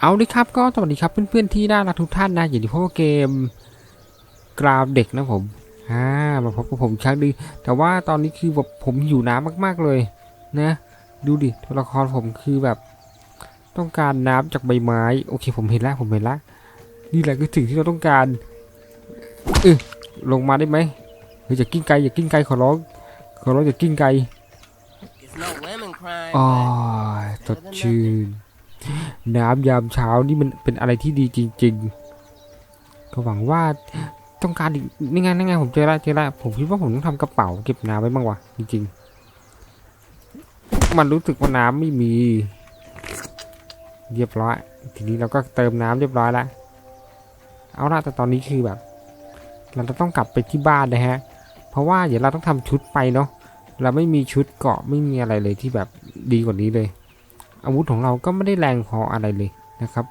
เอาดิครับก็สวัสดีครับเพื่อนๆที่น่ารักทุกท่านนะอย่างที่พบกับเกมกราวเด็กนะผมอ่ามาพบกับผมอีกครั้งหนึงแต่ว่าตอนนี้คือแบบผมหิวน้ำมากๆเลยนะ ดูดิตัวละครผมคือแบบ ต้องการน้ำจากใบไม้โอเค ผมเห็นแล้วผมเห็นแล้วนี่แหละคือสิ่งที่เราต้องการเออลงมาได้ไหมเฮ้ยอย่ากิ้งไกลอย่ากิ้งไกลขอร้องขอร้องอย่ากิ้งไกล It's no lemon crime, อ๋อ but สดชื่น น้ำยามเช้านี่มันเป็นอะไรที่ดีจริง ๆ ก็หวังว่าต้องการอีกนี่ไงนี่ไงผมเจอละเจอละผมคิดว่าผมต้องทำกระเป๋าเก็บน้ำไว้บ้างวะจริงๆ มันรู้สึกว่าน้ำไม่มี เรียบร้อย ทีนี้เราก็เติมน้ำเรียบร้อยแล้วเอาละแต่ตอนนี้คือแบบ เราจะต้องกลับไปที่บ้านนะฮะ เพราะว่าเดี๋ยวเราต้องทำชุดไปเนาะเราไม่มีชุดเกาะไม่มีอะไรเลยที่แบบดีกว่านี้เลย อาวุธของเราก็ไม่ได้แรงพออะไรเลยนะครับ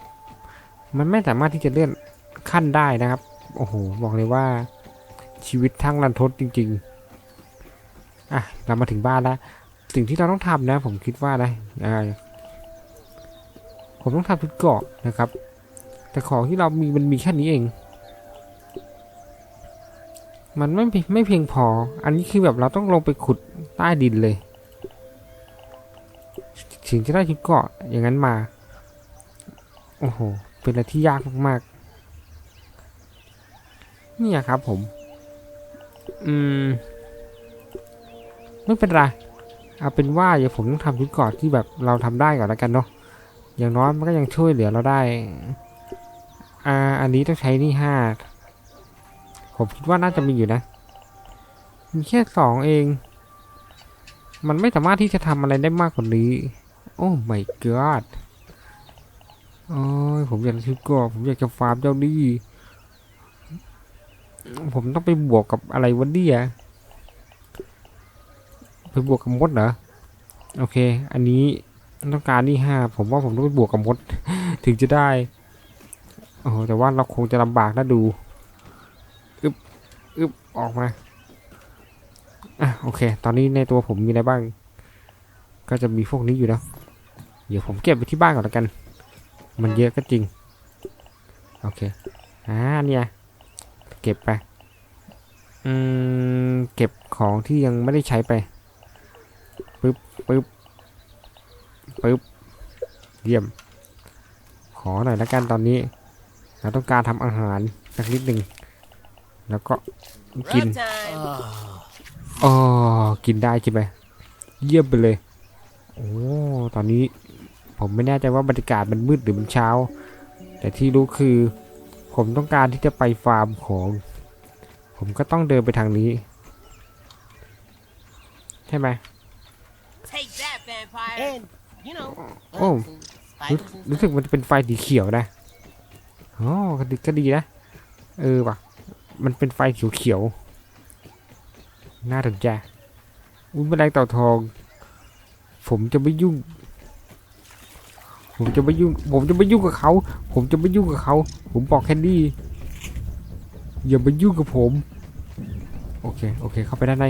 มันไม่สามารถที่จะเลื่อนขั้นได้นะครับ โอ้โห บอกเลยว่าชีวิตทั้งรันทดจริง ๆ อะ เรามาถึงบ้านแล้ว สิ่งที่เราต้องทำนะ ผมคิดว่านะผมต้องทำชุดเกาะนะครับ แต่ของที่เรามีมันมีแค่นี้เอง มันไม่ไม่เพียงพอ อันนี้คือแบบเราต้องลงไปขุดใต้ดินเลย ถึงจะได้ชุดเกาะอย่างนั้นมา โอ้โห เป็นอะไรที่ยากมากๆ เนี่ยครับผม อืม ไม่เป็นไร เอาเป็นว่าอย่าผมต้องทำชุดเกาะที่แบบเราทำได้ก่อนแล้วกันเนาะ อย่างน้อยมันก็ยังช่วยเหลือเราได้ อ่า อันนี้ต้องใช้นี่ห้า ผมคิดว่าน่าจะมีอยู่นะ มีแค่สองเองมันไม่สามารถที่จะทำอะไรได้มากกว่านี้ โอ้ my god โอ้ยผมอยากชุดก่อผมอยากจะฟาร์มเจ้านี่ผมต้องไปบวกกับอะไรวะเนี่ยไปบวกกับมดเหรอ โอเค อันนี้ต้องการนี่ห้าผมว่าผมต้องไปบวกกับมด ถึงจะได้ โอ้แต่ว่าเราคงจะลำบากนะดูอึบอึบออกมา อะ โอเค ตอนนี้ในตัวผมมีอะไรบ้าง ก็จะมีพวกนี้อยู่นะ เดี๋ยวผมเก็บไปที่บ้านก่อนแล้วกัน มันเยอะก็จริง โอเค อ่าเนี่ย เก็บไป อืม เก็บของที่ยังไม่ได้ใช้ไป ปึ๊บ ปึ๊บ ปึ๊บ เยี่ยม ขอหน่อยแล้วกันตอนนี้ เราต้องการทำอาหารสักนิดหนึ่ง แล้วก็กิน Rub time. อ๋อกินได้ใช่ไหมเยี่ยมไปเลย โอ้ ตอนนี้ ผมไม่แน่ใจว่าบรรยากาศมันมืดหรือมันเช้า แต่ที่รู้คือ ผมต้องการที่จะไปฟาร์มของ ผมก็ต้องเดินไปทางนี้ ใช่ไหม Take that, vampire. And, you know, Oh. bugs and spiders and รู้สึกมันจะเป็นไฟสีเขียวนะอ๋อก็ดีก็ดีนะ เออว่ะ มันเป็นไฟเขียวๆน่าสนใจอุ้ยแมลงเต่าทอง ผมจะไม่ยุ่ง ผมจะไม่ยุ่ง ผมจะไม่ยุ่งกับเขา ผมจะไม่ยุ่งกับเขา ผมบอกแค่นี้ อย่ามายุ่งกับผม โอเค โอเค เข้าไปด้านใน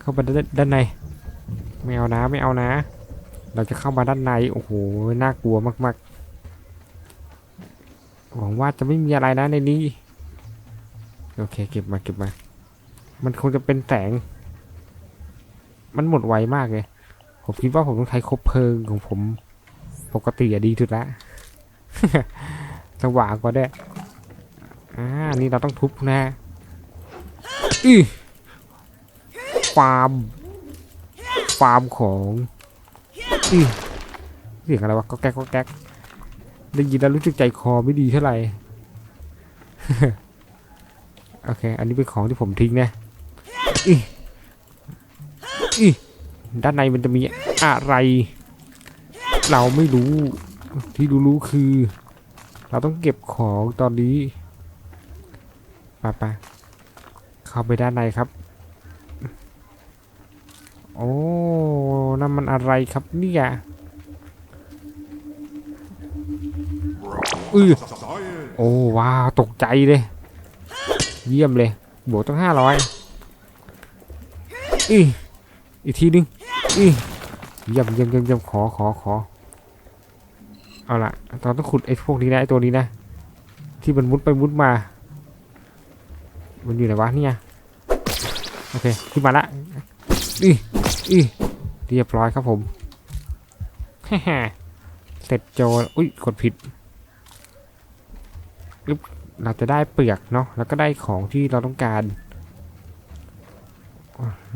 เข้าไปด้านด้านใน ไม่เอานะ ไม่เอานะ เราจะเข้ามาด้านใน โอ้โห น่ากลัวมาก ๆ หวังว่าจะไม่มีอะไรนะในนี้ โอเค เก็บมา เก็บมา มันคงจะเป็นแสง มันหมดไวมากเลย ผมคิดว่าผมต้องใช้คบเพลิงของผม ปกติอะดีสุดละสว่างกว่าได้วยอ่านี่เราต้องทุบนะอือฟาร์มฟาร์มของอือเสียงอะไรวะก็แก๊กก็แก๊กได้ยินแล้วรู้สึกใจคอไม่ดีเท่าไหร่โอเค อันนี้เป็นของที่ผมทิ้งนะอีอีด้านในมันจะมีอะไร เราไม่รู้ ที่รู้ๆคือ เราต้องเก็บของตอนนี้ไปไปเข้าไปด้านในครับ โอ้นั่นมันอะไรครับเนี่ยอือโอ้ว้าวตกใจเลย เยี่ยมเลย บวกตั้งห้าร้อยอีอีกทีนึงอีเยี่ยมเยี่ยมเยี่ยมขอขอขอ เอาละเราต้องขุดไอ้พวกนี้นะไอ้ตัวนี้นะ ที่มันมุดไปมุดมา มันอยู่ไหนวะเนี่ย โอเค ขึ้นมาละอีอีเรียบร้อยครับผมฮ่าเสร็จโจอุ้ย กดผิด เราจะได้เปลือกเนาะ แล้วก็ได้ของที่เราต้องการ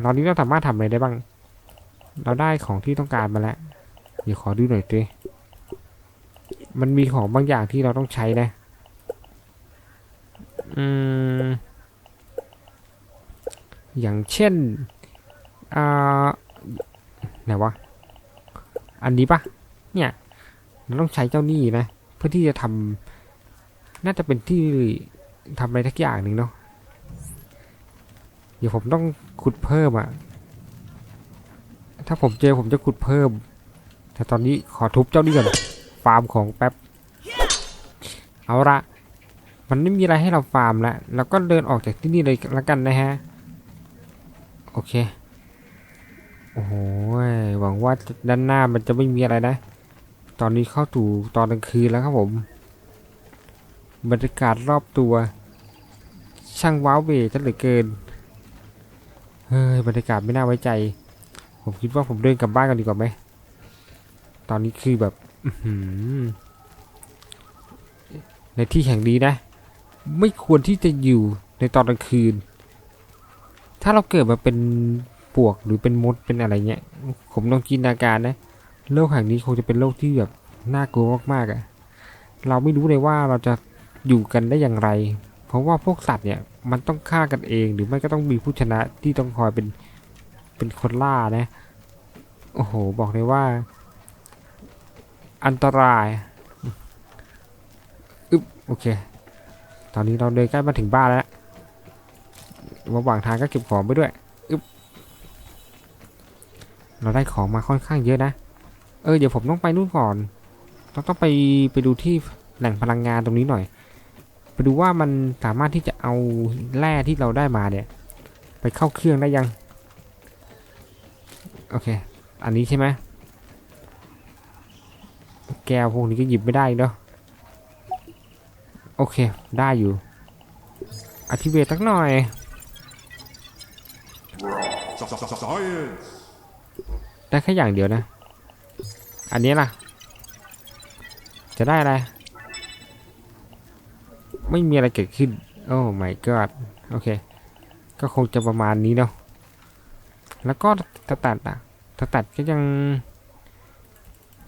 ตอนนี้เราสามารถทำอะไรได้บ้าง เราได้ของที่ต้องการมาแล้ว เดี๋ยวขอดูหน่อยดิ มันมีของบางอย่างที่เราต้องใช้นะ อืม อย่างเช่น อ่า ไหนวะ อันนี้ปะเนี่ย เราต้องใช้เจ้านี้นะ เพื่อที่จะทำ น่าจะเป็นที่ทำอะไรทักอย่างหนึ่งเนาะ เดี๋ยวผมต้องขุดเพิ่มอะถ้าผมเจอผมจะขุดเพิ่ม แต่ตอนนี้ขอทุบเจ้านี่ก่อน ฟาร์มของแป๊บ เอาละมันไม่มีอะไรให้เราฟาร์มแล้วเราก็เดินออกจากที่นี่เลยละกันนะฮะ โอเค โอ้โหหวังว่าด้านหน้ามันจะไม่มีอะไรนะ ตอนนี้เข้าสู่ตอนกลางคืนแล้วครับผม บรรยากาศรอบตัว ช่างว้าวเวจะเหลือเกิน เฮ้ยบรรยากาศไม่น่าไว้ใจ ผมคิดว่าผมเดินกลับบ้านกันดีกว่าไหม ตอนนี้คือแบบ ในที่แห่งนี้นะ ไม่ควรที่จะอยู่ในตอนกลางคืน ถ้าเราเกิดมาเป็นปวกหรือเป็นมดเป็นอะไรเงี้ย ผมลองจินตนาการนะ โลกแห่งนี้คงจะเป็นโลกที่แบบน่ากลัวมากๆอะ่ะ เราไม่รู้เลยว่าเราจะอยู่กันได้อย่างไร เพราะว่าพวกสัตว์เนี่ย มันต้องฆ่ากันเอง หรือไม่ก็ต้องมีผู้ชนะที่ต้องคอยเป็นเป็นคนล่านะ โอ้โห บอกเลยว่า อันตรายอึ๊บโอเค ตอนนี้เราเดินใกล้มาถึงบ้านแล้วระหว่างทางก็เก็บของไปด้วยอึ๊บเราได้ของมาค่อนข้างเยอะนะ เออเดี๋ยวผมต้องไปนู่นก่อนเราต้องไปไปดูที่แหล่งพลังงานตรงนี้หน่อย ไปดูว่ามันสามารถที่จะเอาแร่ที่เราได้มาเนี่ย ไปเข้าเครื่องได้ยัง โอเค อันนี้ใช่ไหม แก้วพวกนี้ก็หยิบไม่ได้เนาะโอเค ได้อยู่อธิเวทสักหน่อยได้แค่อย่างเดียวนะ อันนี้ล่ะ จะได้อะไร ไม่มีอะไรเกิดขึ้น โอ้ my god โอเค ก็คงจะประมาณนี้เนาะ แล้วก็ตะตัดอะตตัดก็ยัง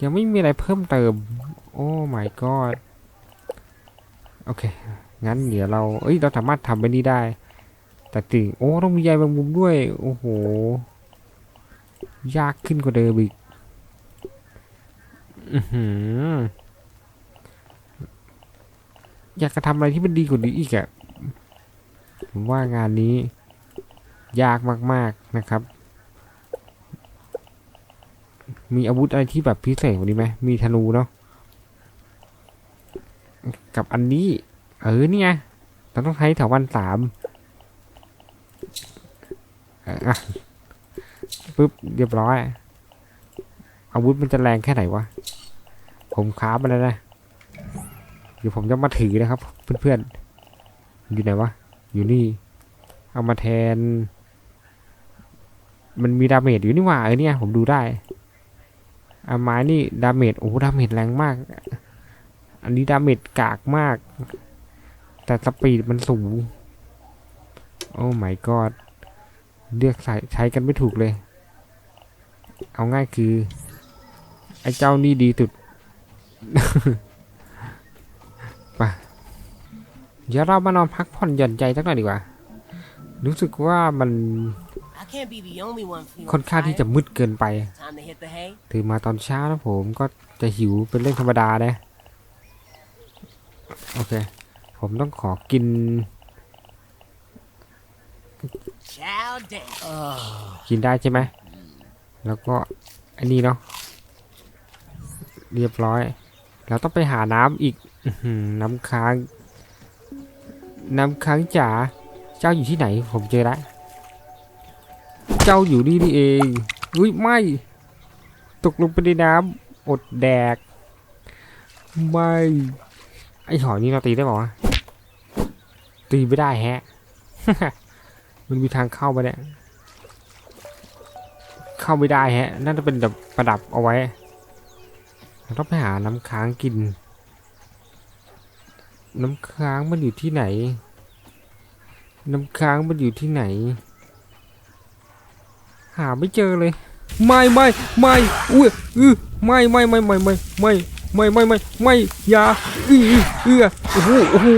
ยังไม่มีอะไรเพิ่มเติม โอ้ my god โอเค งั้นเดี๋ยวเรา เอ้ย เราสามารถทำไปนี้ได้ แต่ติ่งโอ้ ต้องมีใยแมงมุมด้วย โอ้โห ยากขึ้นกว่าเดิมอีก อืออยากจะทำอะไรที่มันดีกว่านี้อีกอะผมว่างานนี้ ยากมาก ๆนะครับ มีอาวุธอะไรที่แบบพิเศษกว่านี้ไหมมีธนูเนาะกับอันนี้เออเนี่ยเราต้องใช้แถววันสามอออะปุ๊บเรียบร้อย อาวุธมันจะแรงแค่ไหนวะ ผมค้ามันแล้วนะเดี๋ยวผมจะมาถือนะครับ เพื่อนๆ อยู่ไหนวะ อยู่นี่ เอามาแทน มันมีดาเมจอยู่นี่หว่าเออเนี่ย ผมดูได้ อาไม้นี่ดาเมจโอ้ดาเมจแรงมาก อันนี้ดาเมจกากมาก แต่สปีดมันสูง โอ้ my god เลือกใส่ใช้กันไม่ถูกเลย เอาง่ายคือ ไอ้เจ้านี่ดีสุดไปเดี๋ยวเรามานอนพักผ่อนหย่อนใจสักหน่อยดีกว่า รู้สึกว่ามัน I can't be the only one feeling ค่อนข้างที่จะ tired. มืดเกินไป Time to hit the hay. ตื่นมาตอนเช้าแล้วผมก็จะหิวเป็นเรื่องธรรมดานะโอเค ผมต้องขอกิน Chow down. กินได้ใช่ไหม แล้วก็อันนี้เนาะ เรียบร้อย เราต้องไปหาน้ำอีกอื้อหือน้ำค้าง น้ำค้างจ๋า เจ้าอยู่ที่ไหน ผมเจอแล้ว เจ้าอยู่นี่นี่เองอุ้ยไม่ ตกลงไปในน้ำอดแดก ไม่ ไอหอยนี่เราตีได้ป่าวะตีไม่ได้แฮะ มันมีทางเข้าไปเนี่ยเข้าไม่ได้แฮะน่าจะเป็นแบบประดับเอาไว้ต้องไปหาน้ำค้างกิน น้ำค้างมันอยู่ที่ไหน น้ำค้างมันอยู่ที่ไหน หาไม่เจอเลย ไม่ไม่ไม่อุ้ยอือไม่ไม่ไม่ไม่ไม่ไม่ไม่ไม่ไม่ไม่ย่าอือเอือโอ้โหโอ้โห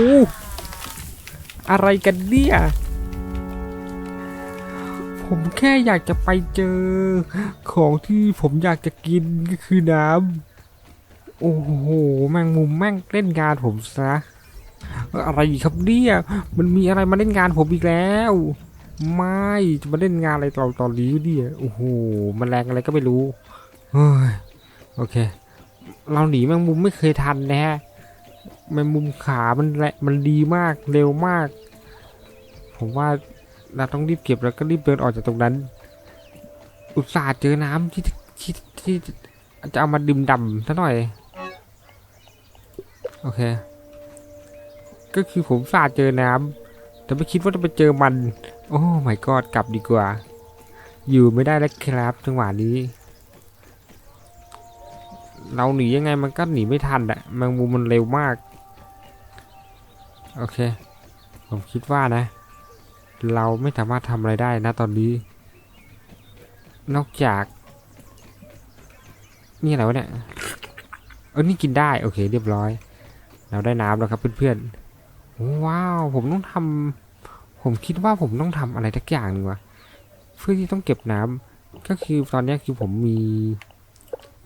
อะไรกันเนี่ยผมแค่อยากจะไปเจอ ของที่ผมอยากจะกินก็คือน้ำโอ้โหแมงมุมแม่งเล่นงานผมซะอะไรครับเนี่ยมันมีอะไรมาเล่นงานผมอีกแล้ว ไม่จะมาเล่นงานอะไรตอนตอนนี้เนี่ยโอ้โหมันแรงอะไรก็ไม่รู้เฮ้ยโอเค เราหนีแมงมุมไม่เคยทันนะฮะแมงมุมขามันแรงมันดีมากเร็วมาก ผมว่าเราต้องรีบเก็บแล้วก็รีบเดินออกจากตรงนั้น อุตส่าห์เจอน้ำที่ที่ที่จะเอามาดื่มดำซะหน่อย โอเค ก็คือผมสาห์เจอน้ำแต่ไม่คิดว่าจะไปเจอมัน โอ้ my god กลับดีกว่า อยู่ไม่ได้แล้วครับจังหวะนี้ เราหนียังไงมันก็หนีไม่ทันอะแมงมุมมันเร็วมาก โอเค ผมคิดว่านะ เราไม่สามารถทำอะไรได้นะตอนนี้ นอกจาก นี่อะไรวะเนี่ยเออนี่กินได้ โอเค เรียบร้อย เราได้น้ำแล้วครับเพื่อนๆว้าว ผมต้องทำ ผมคิดว่าผมต้องทำอะไรสักอย่างหนึ่งวะเพื่อที่ต้องเก็บน้ำก็คือตอนนี้คือผมมี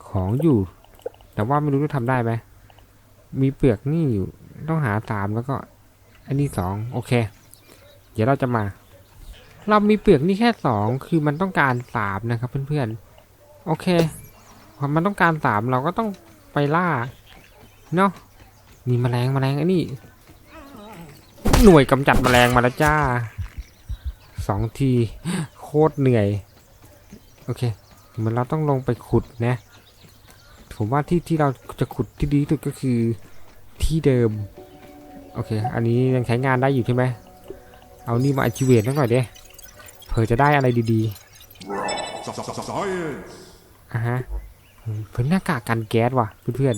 ของอยู่ แต่ว่าไม่รู้จะทำได้ไหมมีเปลือกนี่อยู่ต้องหาสามแล้วก็ อันนี้สองโอเค เดี๋ยวเราจะมา เรามีเปลือกนี่แค่สองคือมันต้องการสามนะครับเพื่อนๆโอเคพอมันต้องการสามเราก็ต้องไปล่าเนาะนี่แมลงแมลงอ้นี่ หน่วยกำจัดแมลงมาแล้วจ้าสองทีโคตรเหนื่อย โอเคเหมือนเราต้องลงไปขุดนะ ผมว่าที่ที่เราจะขุดที่ดีที่สุดก็คือที่เดิม โอเค อันนี้ยังใช้งานได้อยู่ใช่ไหมเอานี่มา activate หน่อยเด้เผื่อจะได้อะไรดีๆอะฮะเป็นหน้ากากกันแก๊สว่ะเพื่อน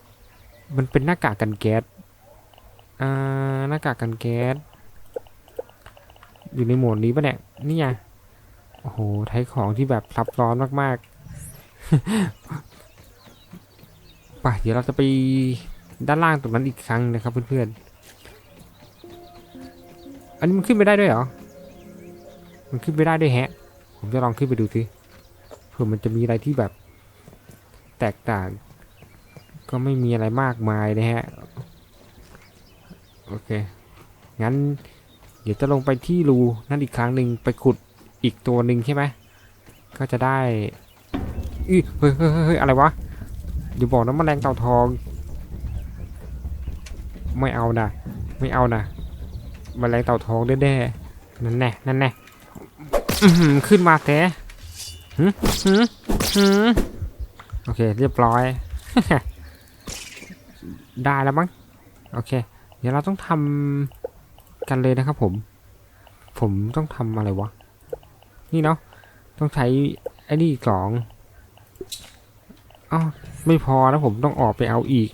ๆมันเป็นหน้ากากกันแก๊ส อ่าหน้ากากกันแก๊ส อยู่ในโหมดนี้ปะเนี่ยนี่ไงโอ้โหใช้ของที่แบบซับซ้อนมากๆ ไปเดี๋ยวเราจะไปด้านล่างตรงนั้นอีกครั้งนะครับเพื่อนๆ อันนี้มันขึ้นไปได้ด้วยเหรอ มันขึ้นไปได้ด้วยแฮะ ผมจะลองขึ้นไปดูสิเผื่อมันจะมีอะไรที่แบบแตกต่าง ก็ไม่มีอะไรมากมายนะฮะ โอเค งั้น เดี๋ยวจะลงไปที่รูนั่นอีกครั้งหนึ่งไปขุดอีกตัวหนึ่งใช่ไหมก็จะได้อือเฮ้ยเฮ้ยเฮ้ยเฮ้ยอะไรวะอย่าบอกนะแมลงเต่าทอง ไม่เอานะไม่เอานะแมลงเต่าทองแน่ๆนั่นแน่นั่นแน่อือหือขึ้นมาแท้โอเค เรียบร้อย ได้แล้วมั้ง โอเค เดี๋ยวเราต้องทำกันเลยนะครับผม ผมต้องทำอะไรวะ นี่เนาะ ต้องใช้ไอ้นี่สองอ้าวไม่พอนะผมต้องออกไปเอาอีก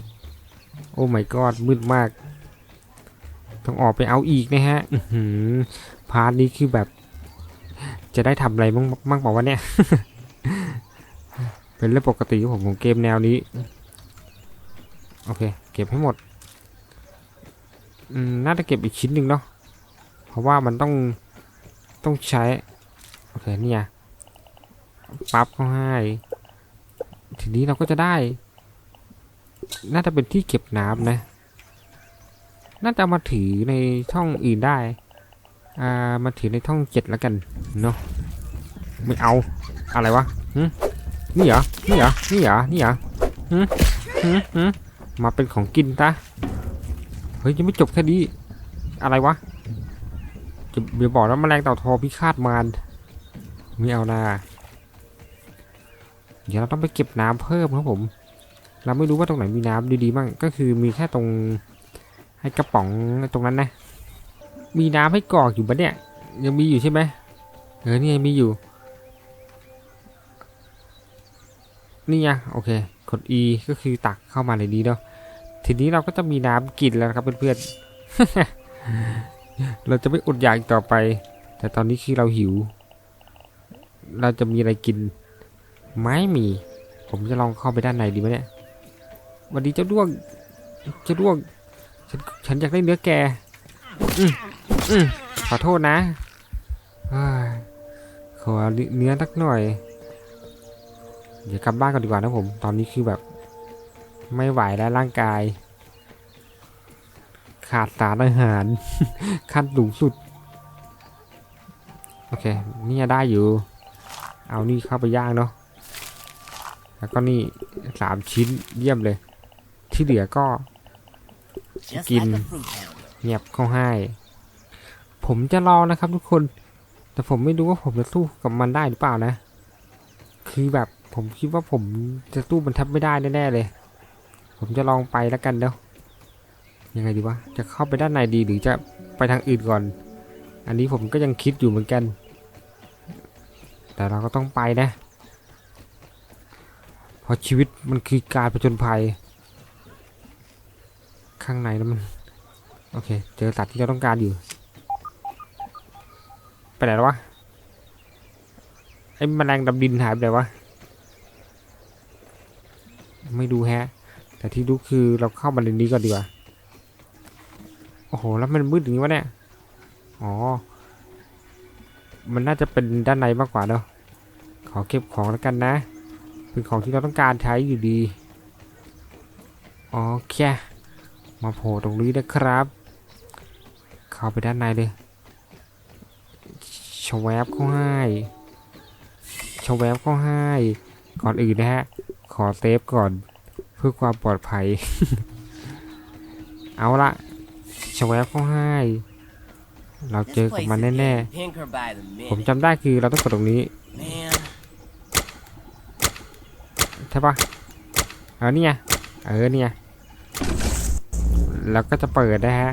โอ้ my god มืดมาก ต้องออกไปเอาอีกนะฮะอือหือพาร์ทนี้คือแบบ จะได้ทำอะไรบ้างบ้างเปล่าวะเนี่ย เป็นเรื่องปกติของผมของเกมแนวนี้ โอเค เก็บให้หมด น่าจะเก็บอีกชิ้นหนึ่งเนาะเพราะว่ามันต้องต้องใช้ โอเคเนี่ยปั๊บเขาให้ทีนี้เราก็จะได้ น่าจะเป็นที่เก็บน้ำนะ น่าจะมาถือในช่องอื่นได้ อ่ามาถือในช่องเจ็ดแล้วกันเนาะไม่เอาอะไรวะนี่เหรอนี่เหรอนี่เหรอนี่เหรอหึหึหึมาเป็นของกินตะ เฮ้ยยังไม่จบแค่นี้ อะไรวะจะเดี๋ยวบอกว่าแมลงเต่าทองพิฆาตมารไม่เอานาเดี๋ยวเราต้องไปเก็บน้ำเพิ่มครับผม เราไม่รู้ว่าตรงไหนมีน้ำดีๆบ้างก็คือมีแค่ตรงให้กระป๋องตรงนั้นนะ มีน้ำให้กรอกอยู่ปะเนี่ย ยังมีอยู่ใช่ไหมเออนี่ไงมีอยู่ นี่ไงโอเคกด E ก็คือตักเข้ามาในนี้เนาะ ทีนี้เราก็จะมีน้ำกินแล้วครับเพื่อนๆ เราจะไม่อดอยากอีกต่อไป แต่ตอนนี้คือเราหิว เราจะมีอะไรกิน ไม่มี ผมจะลองเข้าไปด้านในดีไหมเนี่ย วันนี้เจ้าด้วงเจ้าด้วง ฉันฉันอยากได้เนื้อแกอืมอืมขอโทษนะขอเนื้อสักหน่อย เดี๋ยวกลับบ้านก่อนดีกว่านะผม ตอนนี้คือแบบ ไม่ไหวแล้วร่างกาย ขาดสารอาหาร ขั้นสูงสุด โอเค นี่ได้อยู่ เอานี่เข้าไปย่างเนาะแล้วก็นี่สามชิ้นเยี่ยมเลย ที่เหลือก็ Just Kim. like a fruit pounder. เงียบเข้าให้ผมจะรอนะครับทุกคน แต่ผมไม่รู้ว่าผมจะสู้กับมันได้หรือเปล่านะ คือแบบผมคิดว่าผมจะสู้มันแทบไม่ได้แน่ๆเลย ผมจะลองไปแล้วกันเนาะยังไงดีวะจะเข้าไปด้านในดีหรือจะไปทางอื่นก่อน อันนี้ผมก็ยังคิดอยู่เหมือนกัน แต่เราก็ต้องไปนะเพราะชีวิตมันคือการผจญภัย ข้างในแล้วมันโอเค เจอสัตว์ที่เราต้องการอยู่ ไปไหนแล้ววะไอ้แมลงดำดินหายไปไหนวะ ไม่ดูแฮะ แต่ที่รู้คือเราเข้ามาในนี้ก่อนดีกว่า โอ้โห แล้วมันมืดอย่างนี้วะเนี่ย อ๋อ มันน่าจะเป็นด้านในมากกว่าเนาะ ขอเก็บของแล้วกันนะ เป็นของที่เราต้องการใช้อยู่ดี โอเค มาโผล่ตรงนี้นะครับ เข้าไปด้านในเลยชวแวบเข้าให้ชวแวบเข้าให้ ก่อนอื่นนะฮะ ขอเซฟก่อน เพื่อความปลอดภัย เอาละชวแวบเข้าให้ เราเจอกับมันแน่ๆ ผมจำได้คือเราต้องกดตรงนี้ใช่ปะเออเนี่ยเออเนี่ยแล้วก็จะเปิดนะฮะ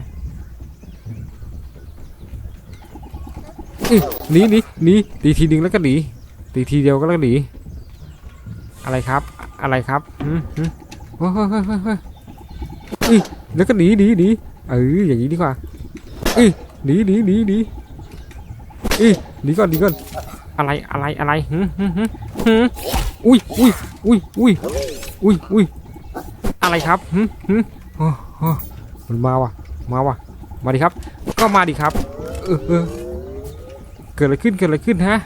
หนีหนีหนีตีทีนึงแล้วก็หนีตีทีเดียวก็แล้วหนีอะไรครับ อะไรครับหืมหืม เฮ้ยเฮ้ยเฮ้ยเฮ้ยเฮ้ยอื้อแล้วก็หนีหนีหนีเอออย่างนี้ดีกว่าอื้อหนีหนีหนีหนีอื้อหนีก่อนหนีก่อนอะไรอะไรอะไรหืมหืมหืมหืมอุ้ยอุ้ยอุ้ยอุ้ยอุ้ยอุ้ยอะไรครับหืมหืมโอ้โอ้มันมาว่ะมาว่ะมาดิครับ ก็มาดิครับเออเออเกิดอะไรขึ้นเกิดอะไรขึ้นฮะ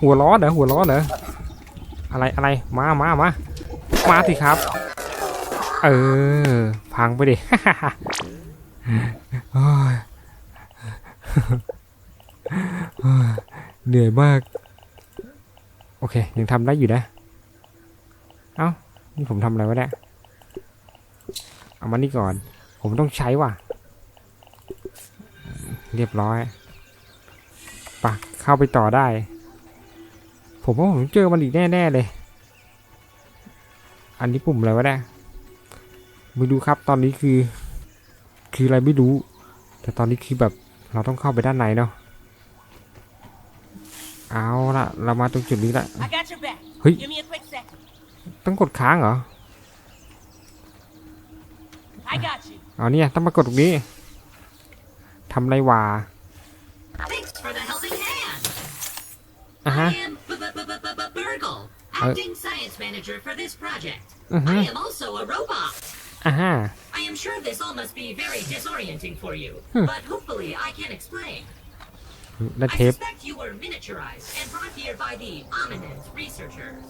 หัวร้อเหรอหัวร้อเหรออะไรอะไรมามามา มาสิครับ เออ พังไปดิเหนื่อยมาก โอเค ยังทำได้อยู่นะ เอ้า นี่ผมทำอะไรวะเนี่ยเอามานี่ก่อน ผมต้องใช้ว่ะ เรียบร้อยปะเข้าไปต่อได้ ผมว่าผมเจอมันอีกแน่ ๆ เลย อันนี้ปุ่มอะไรวะเนี่ยไม่รู้ครับตอนนี้คือ คืออะไรไม่รู้ แต่ตอนนี้คือแบบเราต้องเข้าไปด้านในเนาะเอาละเรามาตรงจุดนี้ละ I got your back. Hey. Give me a quick second. ต้องกดค้างเหรอ I got you. อ๋อเนี่ยต้องมากดตรงนี้ทำไรวะ Thanks for the helping hand. อะฮะ I am B- B- B- B- B- Burgle, acting science manager for this project. Mhm. I am also a robot. อ่ะฮะ I am sure this all must be very disorienting for you, Hmm. but hopefully I can explain. ได้ I เทป suspect you were miniaturized and brought here by the Ominent researchers.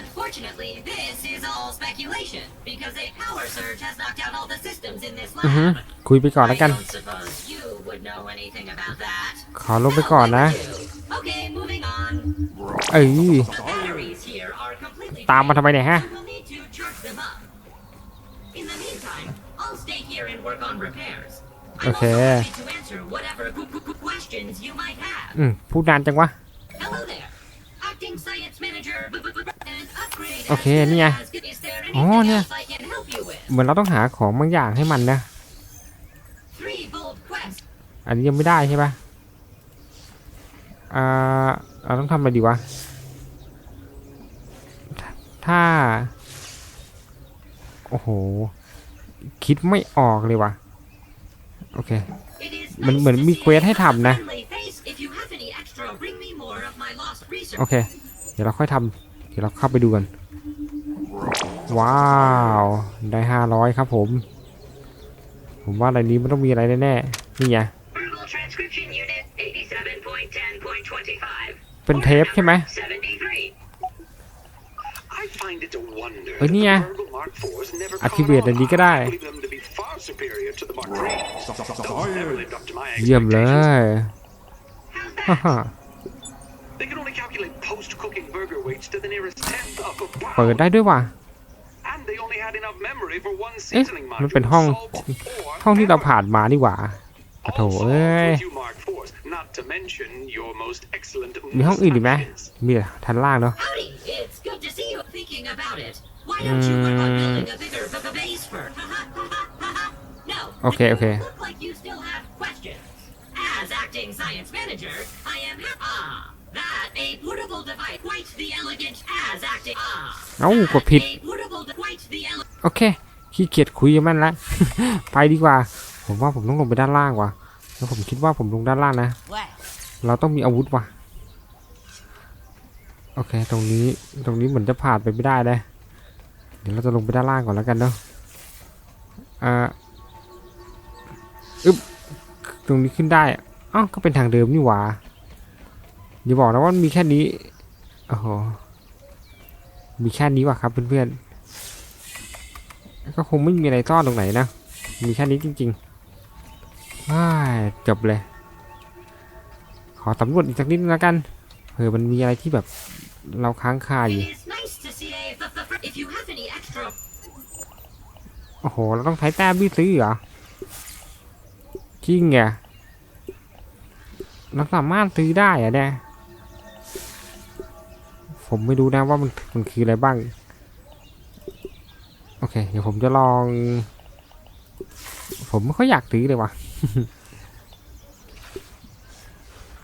Unfortunately, this is all speculation because a power surge has knocked out all the systems in this อือฮึ lab. คุยไปก่อนแล้วกัน I don't suppose you would know anything about that. ขอลงไปก่อนนะ Okay, moving on. เอ้ย ตามมาทำไมเนี่ยฮะ drained, so we'll need to charge them up. In the meantime, I'll stay here and work on repairs. I'm Okay. also happy to answer whatever qu- qu- qu- questions you might have. อืม พูดนานจังวะ Hello there. acting science manager. An upgrade. โอเคนี่ไง Is there อ๋อ anything เนี่ย else I can help you with? เหมือนเราต้องหาของบางอย่างให้มันนะ Three bold quests. อันนี้ยังไม่ได้ใช่ปะอ่า เราต้องทำอะไรดีวะ ถ้า โอ้โห คิดไม่ออกเลยวะโอเค มันเหมือนมีเควสให้ทำนะ โอเค เดี๋ยวเราค่อยทำเดี๋ยวเราเข้าไปดูกัน ว้าว ได้ห้าร้อยครับผม ผมว่าในนี้มันต้องมีอะไรแน่ๆ นี่ไงเป็นเทปใช่ไหม 73. I find it a wonder เอ้ยนี่ไง that the Virgo Mark IVs never caught Activate อันนี้ก็ได้ on. I believe them to be far superior to the Mark III. Those never lived up to my เยี่ยมเลย expectations. ฮ่าฮ่า They can only calculate post-cooking burger weights to the nearest tenth of a เปิด pound. ได้ด้วยว่ะ And they only had enough memory for one เอ๊ะ seasoning มันเป็น module ห้อง to solve four ห้องที่เรา errors. ผ่านมานี่หว่าโอ้โถ Also เอ้ย มีห้องอื่นอีกไหม mustaches. มีแต่ทันล่างเนาะ Howdy, it's good to see you. Thinking about it, why don't you work on building a bigger b- b- base for? no. Okay, okay. Look like you still have questions. As acting science manager, I am ah that a portable device quite the elegant as acting ah เอ้ากดผิด a portable de- quite the elegant โอเคขี้เกียจคุยกับมันละ ไปดีกว่า ผมว่าผมต้องลงไปด้านล่างว่ะ แล้วผมคิดว่าผมลงด้านล่างนะ What? เราต้องมีอาวุธว่ะ โอเค ตรงนี้ตรงนี้เหมือนจะผ่านไปไม่ได้เลยเดี๋ยวเราจะลงไปด้านล่างก่อนแล้วกันเนาะอ่าอึ๊บตรงนี้ขึ้นได้อ้าวก็เป็นทางเดิมนี่หว่าอย่าบอกนะว่ามีแค่นี้โอ้โหมีแค่นี้ว่ะครับเพื่อนๆก็คงไม่มีอะไรซ่อนตรงไหนนะ มีแค่นี้จริงๆว้าย จบเลย ขอสำรวจอีกสักนิดนึงแล้วกันเผื่อมันมีอะไรที่แบบเราค้างคาอยู่ It is nice to see a f- f- f- if you have any extra โอ้โห เราต้องใช้แต้มพี่ซื้อเหรอจริงเหรอเราสามารถซื้อได้เหรอะเนี่ยผมไม่รู้นะว่ามันมันคืออะไรบ้าง โอเค เดี๋ยวผมจะลอง ผมไม่ค่อยอยากซื้อเลยว่ะ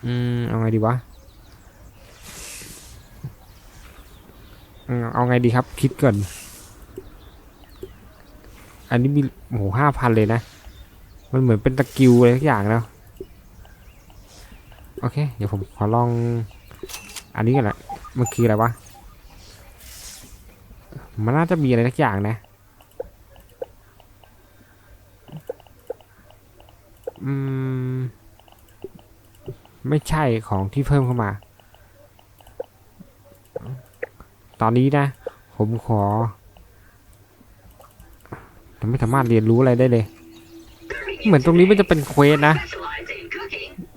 อืม เอาไงดีวะเอาไงดีครับ คิดก่อน อันนี้มีโหห้าพันเลยนะ มันเหมือนเป็นตะกิวอะไรทุกอย่างนะโอเค เดี๋ยวผมขอลอง อันนี้ก่อนละมันคืออะไรวะ มันน่าจะมีอะไรสักอย่างนะ อืม ไม่ใช่ของที่เพิ่มเข้ามา ตอนนี้นะ ผมขอไม่สามารถเรียนรู้อะไรได้เลย เหมือนตรงนี้มันจะเป็นเควสนะ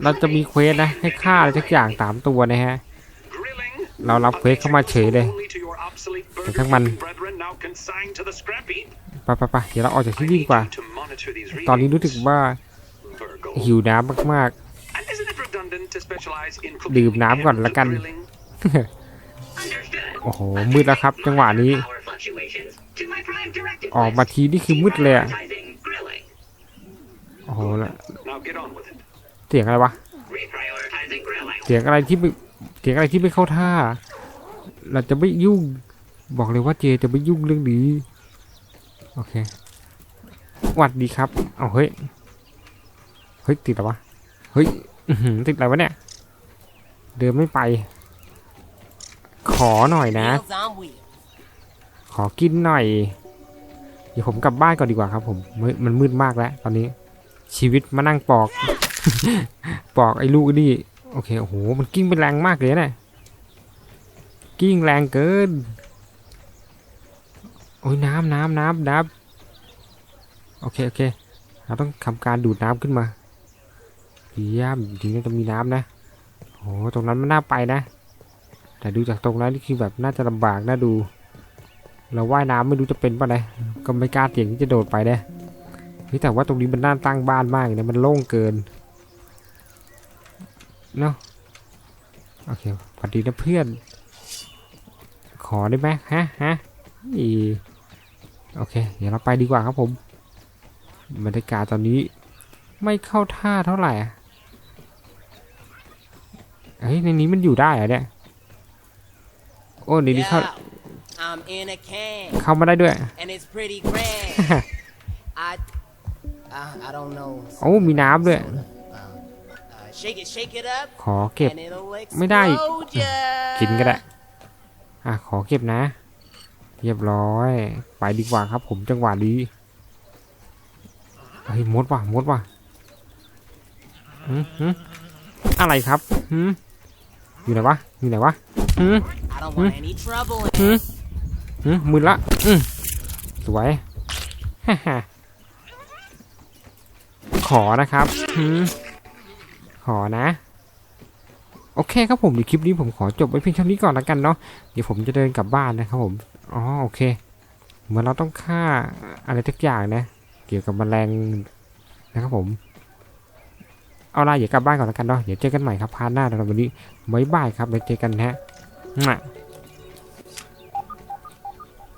เราจะมีเควสนะ ให้ฆ่าอะไรสักอย่างสามตัวนะฮะ เรารับเควสเข้ามาเฉยเลยแต่ทั้งมันไปไปไปเดี๋ยวเราออกจากที่นี่ดีกว่า ตอนนี้รู้สึกว่า หิวน้ำมาก And isn't it redundant to specialize in cooking ดื่มน้ำก่อน and ละกัน grilling? ๆ Understood. โอ้โห มืดแล้วครับ จังหวะนี้ Power fluctuations to my prime directive ออกมา list. ทีนี่คือมืดเลยอะ Prioritizing grilling. โอ้โหแล้ว Now get on with it. เสียงอะไรวะ Reprioritizing grilling. เสียงอะไรที่ไม่เสียงอะไรที่ไม่เข้าท่า เราจะไม่ยุ่ง บอกเลยว่าเจจะไม่ยุ่งเรื่องนี้ โอเคหวัดดีครับ เอาเฮ้ย เฮ้ยติดแล้ววะ เฮ้ยติดอะไรวะเนี่ย เดินไม่ไป ขอหน่อยนะ ขอกินหน่อย เดี๋ยวผมกลับบ้านก่อนดีกว่าครับ ผมมันมืดมากแล้ว ตอนนี้ ชีวิตมานั่งปอก ปอกไอ้ลูกนี่โอเค โอ้โห มันกิ้งเป็นแรงมากเลยนะกิ้งแรงเกิน โอ้ยน้ำน้ำน้ำน้ำโอเค โอเค เราต้องทำการดูดน้ำขึ้นมา เยี่ยมจริงๆจะมีน้ำนะโอ้โหตรงนั้นมันน่าไปนะ แต่ดูจากตรงนั้นนี่คือแบบน่าจะลำบากน่าดู เราว่ายน้ำไม่รู้จะเป็นป่ะนะก็ไม่กล้าเสี่ยงที่จะโดดไปนะเฮ้ยแต่ว่าตรงนี้มันน่าตั้งบ้านมากเลยนะมันโล่งเกินเนาะโอเคสวัสดีนะเพื่อน ขอได้ไหมฮะฮะอีโอเค เดี๋ยวเราไปดีกว่าครับผมบรรยากาศตอนนี้ไม่เข้าท่าเท่าไหร่ เฮ้ยในนี้มันอยู่ได้เหรอเนี่ยโอ้ในนี้เข้า Yeah, I'm in a can, เข้ามาได้ด้วย and it's pretty grand. I, I, I don't know. โอ้มีน้ำด้วย Uh, shake it, shake it up, ขอเก็บ and it'll ไม่ได้ explode ya. กินก็ได้อะขอเก็บนะ เรียบร้อย ไปดีกว่าครับผมจังหวะนี้เฮ้ยมดว่ะมดว่ะหืมหืมอะไรครับหืม อยู่ไหนวะ อยู่ไหนวะหืม I don't want any trouble. in หืมหืมมือละอืมสวยฮ่าฮ่าขอนะครับหืมขอนะ โอเคครับผมในคลิปนี้ผมขอจบไว้เพียงเท่านี้ก่อนแล้วกันเนาะ เดี๋ยวผมจะเดินกลับบ้านนะครับผม อ๋อโอเค เหมือนเราต้องฆ่าอะไรทุกอย่างนะ เกี่ยวกับแมลงนะครับผม เอาล่ะอย่ากลับบ้านก่อนแล้วกันเนาะเดี๋ยวเจอกันใหม่ครับพาร์ทหน้าสำหรับวันนี้บ๊ายบายครับแล้วเจอกันนะฮะ